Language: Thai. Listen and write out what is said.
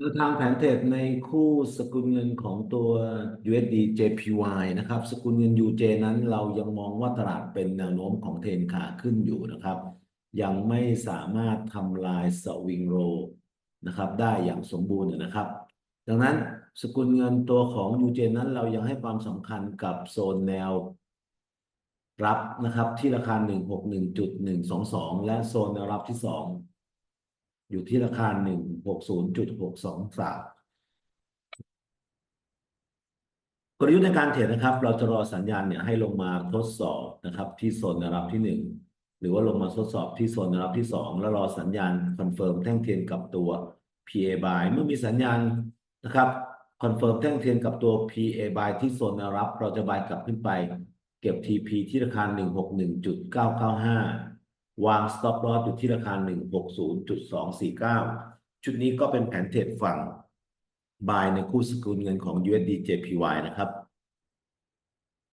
แนวทางแผนเทรดในคู่สกุลเงินของตัว USD JPY นะครับ สกุลเงิน UJ นั้นเรายังมองว่าตลาดเป็นแนวโน้มของเทนขาขึ้นอยู่นะครับ ยังไม่สามารถทำลายสวิงโรนะครับ ได้อย่างสมบูรณ์นะครับ ดังนั้นสกุลเงินตัวของ UJ นั้นเรายังให้ความสำคัญกับโซนแนวรับนะครับที่ราคา 161.122 และโซนแนวรับที่ 2 อยู่ที่ราคา160.623กลยุทธ์ในการเทรดนะครับ เราจะรอสัญญาณเนี่ยให้ลงมาทดสอบนะครับ ที่โซนแนวรับที่1หรือว่าลงมาทดสอบที่โซนแนวรับที่2แล้วรอสัญญาณคอนเฟิร์มแท่งเทียนกับตัว PA buy เมื่อมีสัญญาณนะครับคอนเฟิร์มแท่งเทียนกับตัว PA buy ที่โซนแนวรับเราจะ buy กลับขึ้นไป เก็บ TP ที่ราคา 161.995 วาง stop loss อยู่ที่ราคา 160.249 ชุดนี้ก็เป็นแผนเทรดฝั่ง buy ในคู่สกุลเงินของ USD JPY นะครับ